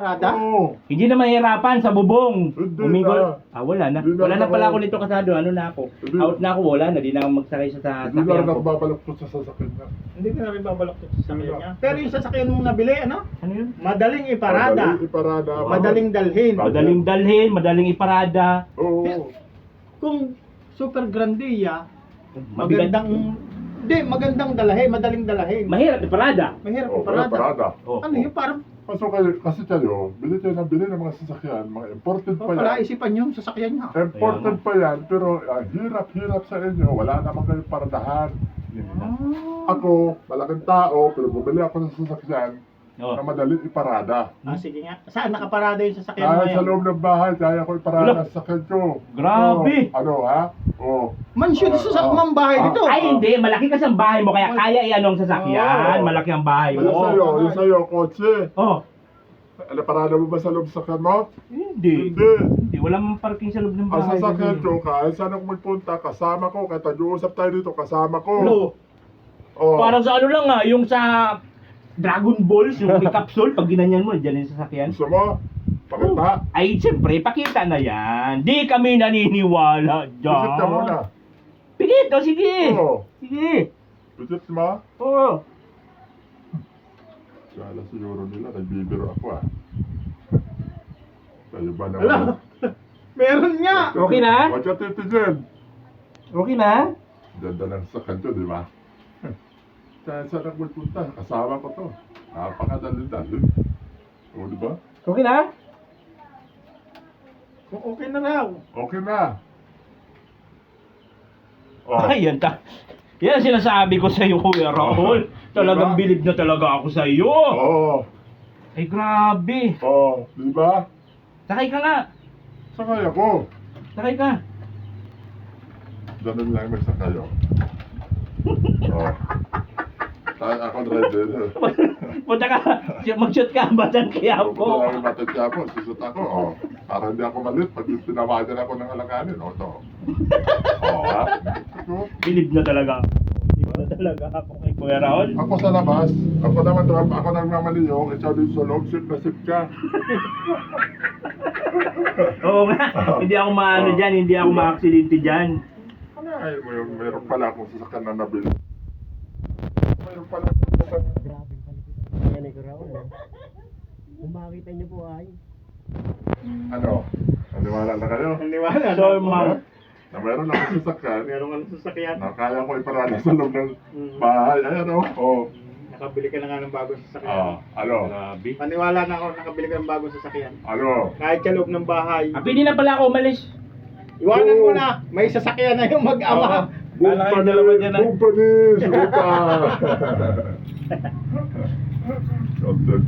Parada? Oo. Hindi na mahirapan sa bubong. Hindi Umigol. na. Ah, wala na. Hindi na Wala na pala ako nito kasado. Ano na ako? Hindi. Out na ako. Wala na. Di na ako magsakay sa sa Hindi sakyan lang ko. sa sasakyan niya. Hindi ka na rin babalak sa sasakyan niya. Pero yung sasakyan mong nabili, ano? Ano yun? Madaling iparada. Madaling iparada. Madaling dalhin. Madaling dalhin, madaling iparada. Oo. Kung super grandia, Mabigat. magandang... Hindi, magandang dalahin, madaling dalahin. Mahirap iparada. Mahirap Oo, iparada. parada. Oh, Ano yun, parang Kaso kayo, kasi kayo, bili kayo ng bili ng mga sasakyan, mga imported pa pala yan. isipan yung sasakyan niya. Imported pa yan, pero ah, hirap-hirap sa inyo, wala naman kayong paradahan. Ah, Ako, malaking tao, pero bumili ako ng sasakyan Oh. na madaling iparada. ah, sige nga. Saan nakaparada yung sasakyan mo Dahil sa ngayon? loob ng bahay, kaya ko iparada Wala. ang sasakyan ko. Grabe. Oh, ano ha? Oh. Mansion sa sa Ah, bahay ah, dito. Ay, hindi. Malaki kasi ang bahay mo. Kaya kaya i-ano ang sasakyan. Oo. Malaki ang bahay Yung sa'yo, mo. yung sa'yo, kotse. Oh. Ano, parada mo ba sa loob sa sasakyan mo? Hindi. Hindi. Hindi. Walang parking sa loob ng Ang bahay. sasakyan ko, kahit saan ako magpunta, kasama ko, kahit nag-uusap tayo dito, kasama ko. No. Oh. Parang sa ano lang ah, yung sa Dragon Balls, yung may capsule, pag ginanyan mo, dyan yung sasakyan. Gusto mo? Pakita? Ay, siyempre, pakita na yan. Di kami naniniwala dyan. Visit ka muna. Pikit, o sige. Oo. Sige. Visit mo? Oo. Kala siguro nila, nagbibiro ako ah. Kayo ba Ala, naman? meron nga. Okay na? Huwag ka titigil. Okay na? Ganda ng sakyan to, di ba? Kahit saan ako magpunta, kasama ko to. Napakadali-dali. O, di ba? Okay na? Kung okay na raw. Okay na. Oh. Ay, yan ta. Yan ang sinasabi ko sa iyo, Kuya Raul. Talagang Diba? bilib na talaga ako sa iyo. Oo. Ay, grabe. Oh, di ba? Sakay ka nga. Sakay ako. Sakay ka. Ganun lang may sakayo. Oh. Tayo ako driver. Punta ka. Mag-shoot ka. Batan kaya Pupunta po. lang yung matadya ako, susot ako. Oh. Para hindi ako malit pag tinawagan ako ng alanganin. O, to. Oh, ha? Ito. Bilib na talaga. Bilib na talaga ako kay Kuya Raul. Ako sa labas, ako naman to, ako nagmamaliyong, ikaw din sa loob, sip na sip ka. Oo nga. Hindi ako maano Oh. dyan. Hindi ako ma-aksidente dyan. Ano ay, may, mayroon pala akong sasakyan na nabili. Mayroon pala akong sasakyan. Grabe ang palipitan yan ni Raul. eh. Kung makita niyo po ay, Ano? Naniwala na kayo? Naniwala So, na. ma'am. Na mayroon akong sasakyan Meron ka ng sasakyan. na kaya ko iparada sa loob ng Mm. bahay. Ayan o. Oh. Nakabili ka na nga ng bagong sasakyan. Ah, ano? Grabe. Paniwala na ako, nakabili ka ng bagong sasakyan. Ano? Kahit sa loob ng bahay. Ah, pwede na pala ako umalis. Iwanan mo na, may sasakyan na yung mag-ama. Ah. Company! Suta!